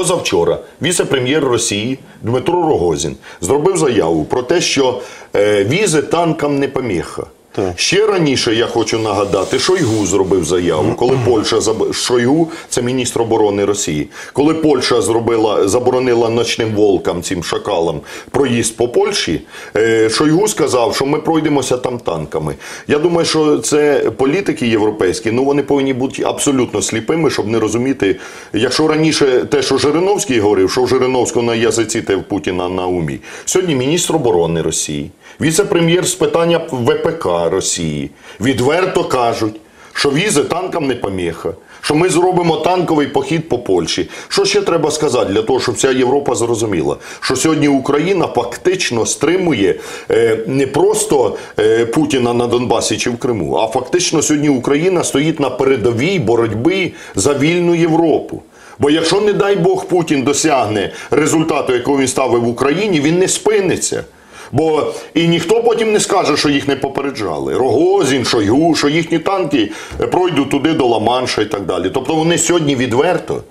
Позавчора віце-прем'єр Росії Дмитро Рогозін зробив заяву про те, що е, візи танкам не поміха. Так. Ще раніше я хочу нагадати, Шойгу зробив заяву, коли Польща заб- Шойгу, це міністр оборони Росії, коли Польща зробила заборонила ночним волкам, цим шакалам, проїзд по Польщі. е, Шойгу сказав, що ми пройдемося там танками. Я думаю, що це політики європейські, ну вони повинні бути абсолютно сліпими, щоб не розуміти. Якщо раніше те, що Жириновський говорив, що в Жириновського на язиці те в Путіна на умі. Сьогодні міністр оборони Росії, віце-прем'єр з питання ВПК Росії відверто кажуть, що візи танкам не поміха, що ми зробимо танковий похід по Польщі. Що ще треба сказати для того, щоб вся Європа зрозуміла, що сьогодні Україна фактично стримує е, не просто е, Путіна на Донбасі чи в Криму, а фактично сьогодні Україна стоїть на передовій боротьби за вільну Європу. Бо якщо, не дай Бог, Путін досягне результату, якого він ставив в Україні, він не спиниться. Бо і ніхто потім не скаже, що їх не попереджали. Рогозін, Шойгу, що їхні танки пройдуть туди до Ла-Манша і так далі. Тобто вони сьогодні відверто,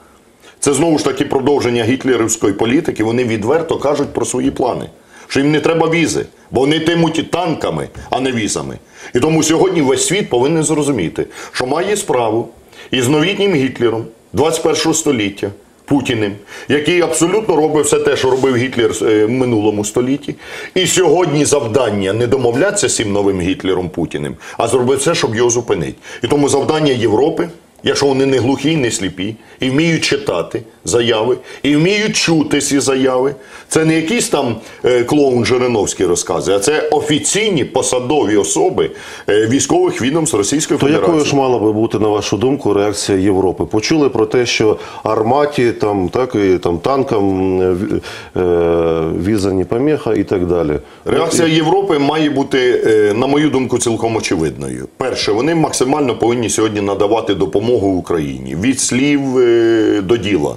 це знову ж таки продовження гітлерівської політики, вони відверто кажуть про свої плани. Що їм не треба візи, бо вони тимуть танками, а не візами. І тому сьогодні весь світ повинен зрозуміти, що має справу із новітнім Гітлером 21 століття. Путіним, який абсолютно робив все те, що робив Гітлер е, в минулому столітті. І сьогодні завдання не домовлятися з цим новим Гітлером Путіним, а зробити все, щоб його зупинити. І тому завдання Європи, якщо вони не глухі, не сліпі, і вміють читати заяви, і вміють чути ці заяви, це не якийсь там е, клоун Жириновський розказує, а це офіційні посадові особи е, військових відомств Російської То Федерації. якою ж мала би бути, на вашу думку, реакція Європи? Почули про те, що арматі, там, так, і, там, танкам е, ві- віза не поміха і так далі. Реакція Європи має бути, на мою думку, цілком очевидною. Перше, вони максимально повинні сьогодні надавати допомогу Україні від слів е, до діла.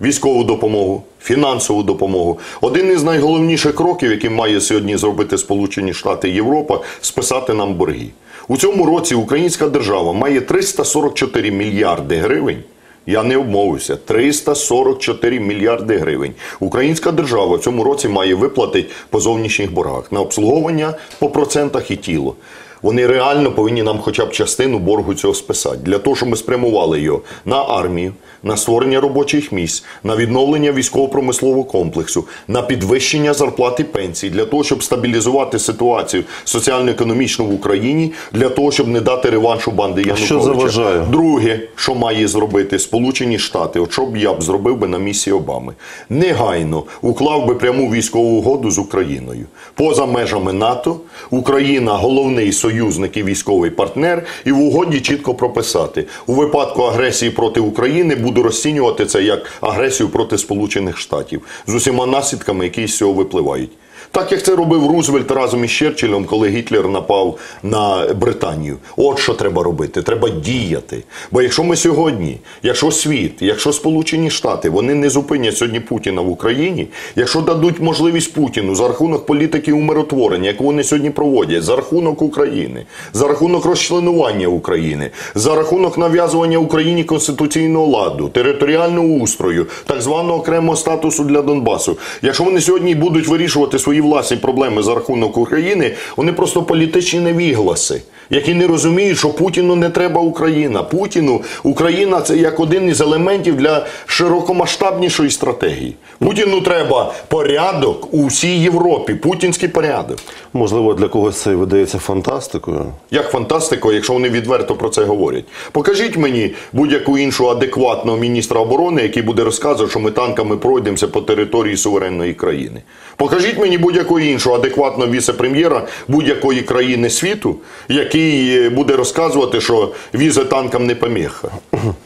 Військову допомогу, фінансову допомогу. Один із найголовніших кроків, який має сьогодні зробити Сполучені Штати і Європа, списати нам борги. У цьому році українська держава має 344 мільярди гривень. Я не обмовився. 344 мільярди гривень. Українська держава в цьому році має виплатити по зовнішніх боргах на обслуговування по процентах і тіло. Вони реально повинні нам хоча б частину боргу цього списати, для того, щоб ми спрямували його на армію, на створення робочих місць, на відновлення військово-промислового комплексу, на підвищення зарплат і пенсій, для того, щоб стабілізувати ситуацію соціально-економічну в Україні, для того, щоб не дати реваншу банди Януковича. що заважає? Друге, що має зробити Сполучені Штати, от що б я б зробив би на місії Обами, негайно уклав би пряму військову угоду з Україною. Поза межами НАТО Україна головний союзник і військовий партнер, і в угоді чітко прописати у випадку агресії проти України буду розцінювати це як агресію проти Сполучених Штатів з усіма наслідками, які з цього випливають. Так як це робив Рузвельт разом із Черчиллем, коли Гітлер напав на Британію. От що треба робити. Треба діяти. Бо якщо ми сьогодні, якщо світ, якщо Сполучені Штати, вони не зупинять сьогодні Путіна в Україні, якщо дадуть можливість Путіну за рахунок політики умиротворення, яку вони сьогодні проводять, за рахунок України, за рахунок розчленування України, за рахунок нав'язування Україні конституційного ладу, територіального устрою, так званого окремого статусу для Донбасу. Якщо вони сьогодні будуть вирішувати свої власні проблеми за рахунок України, вони просто політичні невігласи, які не розуміють, що Путіну не треба Україна. Путіну Україна це як один із елементів для широкомасштабнішої стратегії. Путіну треба порядок у всій Європі, путінський порядок. Можливо, для когось це видається фантастикою. Як фантастико, якщо вони відверто про це говорять. Покажіть мені будь-яку іншу адекватного міністра оборони, який буде розказувати, що ми танками пройдемося по території суверенної країни. Покажіть мені будь-якого іншого адекватного віце-прем'єра будь-якої країни світу, який е, буде розказувати, що візи танкам не поміха.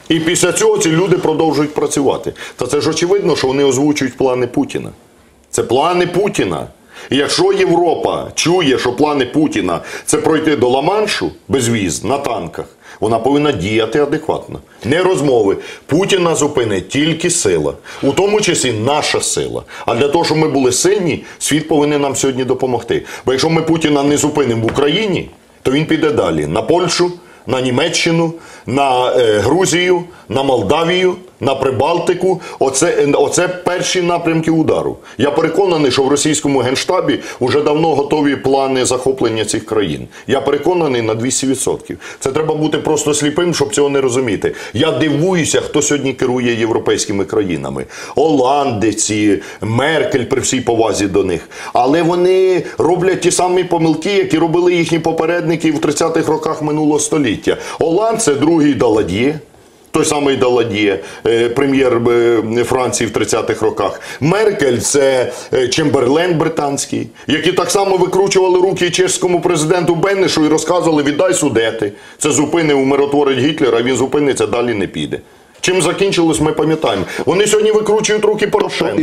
І після цього ці люди продовжують працювати. Та це ж очевидно, що вони озвучують плани Путіна. Це плани Путіна. Якщо Європа чує, що плани Путіна це пройти до Ла-Маншу без віз на танках, вона повинна діяти адекватно. Не розмови. Путіна зупинить тільки сила, у тому числі наша сила. А для того, щоб ми були сильні, світ повинен нам сьогодні допомогти. Бо якщо ми Путіна не зупинимо в Україні, то він піде далі на Польщу, на Німеччину, на е, Грузію, на Молдавію на Прибалтику. Оце, оце перші напрямки удару. Я переконаний, що в російському генштабі вже давно готові плани захоплення цих країн. Я переконаний на 200%. Це треба бути просто сліпим, щоб цього не розуміти. Я дивуюся, хто сьогодні керує європейськими країнами. Оландиці, Меркель при всій повазі до них. Але вони роблять ті самі помилки, які робили їхні попередники в 30-х роках минулого століття. Оланд це другий Далад'є. Той самий Далад'є, е, прем'єр е, Франції в 30-х роках. Меркель це е, Чемберлен британський, які так само викручували руки чеському президенту Беннишу і розказували віддай судети. Це зупинив умиротворить Гітлера, він зупиниться, далі не піде. Чим закінчилось, ми пам'ятаємо. Вони сьогодні викручують руки Порошенку.